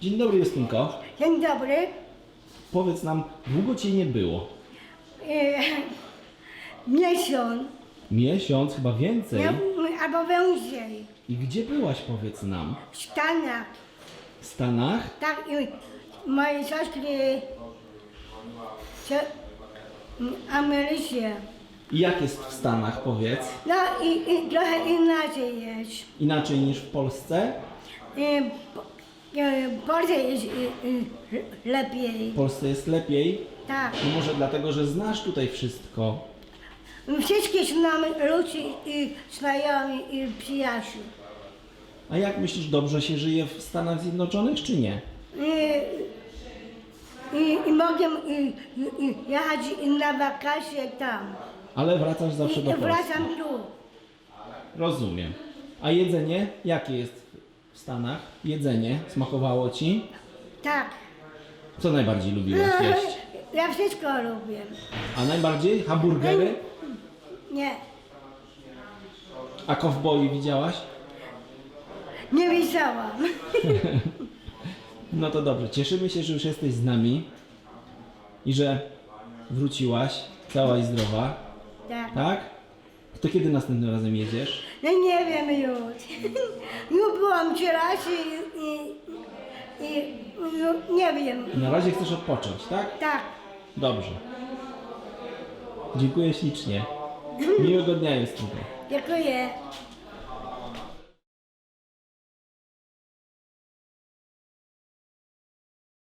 Dzień dobry, Justynko. Dzień dobry. Powiedz nam, długo Cię nie było? E, miesiąc. Miesiąc, chyba więcej. Ja, albo więcej. I gdzie byłaś, powiedz nam? W Stanach. W Stanach? Tak, i moje siostry w Ameryce. I jak jest w Stanach, powiedz? No i, i trochę inaczej jest. Inaczej niż w Polsce? Po- e, w Polsce jest e, e, lepiej. W Polsce jest lepiej? Tak. No może dlatego, że znasz tutaj wszystko. Wszystkie znamy ludzi i znajomi i przyjaciół. A jak myślisz, dobrze się żyje w Stanach Zjednoczonych, czy nie? I, i, i mogę i, i, i jechać na wakacje tam. Ale wracasz zawsze I, do Polski. wracam tu. Rozumiem. A jedzenie? Jakie jest w Stanach? Jedzenie? Smakowało Ci? Tak. Co najbardziej lubiłaś jeść? Ja wszystko lubię. A najbardziej? Hamburgery? Nie, A kowboi widziałaś? nie widziałam. No to dobrze. Cieszymy się, że już jesteś z nami i że wróciłaś cała i zdrowa. Tak. Tak? To kiedy następnym razem jedziesz? No nie wiem już. Byłam trzy razy i, i, i no, nie wiem. Na razie chcesz odpocząć, tak? Tak. Dobrze. Dziękuję ślicznie. Miłego dnia jest tutaj. Dziękuję.